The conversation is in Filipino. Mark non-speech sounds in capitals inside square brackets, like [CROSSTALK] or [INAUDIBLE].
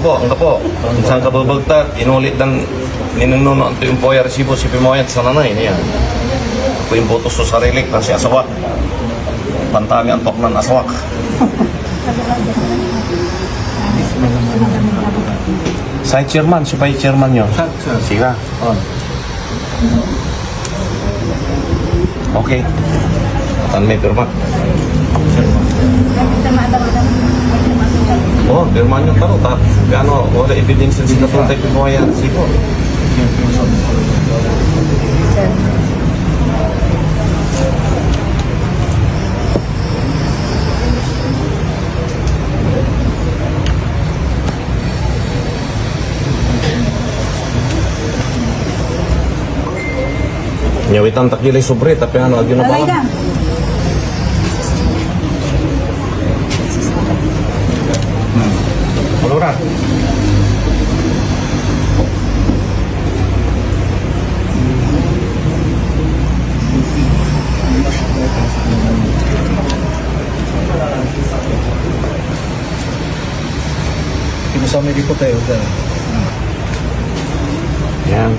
po, ang po. Saan ka inulit dan ninununo ang yung poya resibo si Pimoyat sa nanay niya. Ako yung botos sa sarili ng si Asawak. Pantami ang tok ng Asawak. [LAUGHS] Side chairman, siya pa yung chairman nyo. Siga. Okay. Tan may pirma. Oh, pirma nyo taro. Ta, ano, wala evidence sila po tayo Pimoyat resibo. Nyawitan takilay sobre, tapi ano, agyo na ba? Alay ka. Malura. Kinasama di ko tayo. Yan.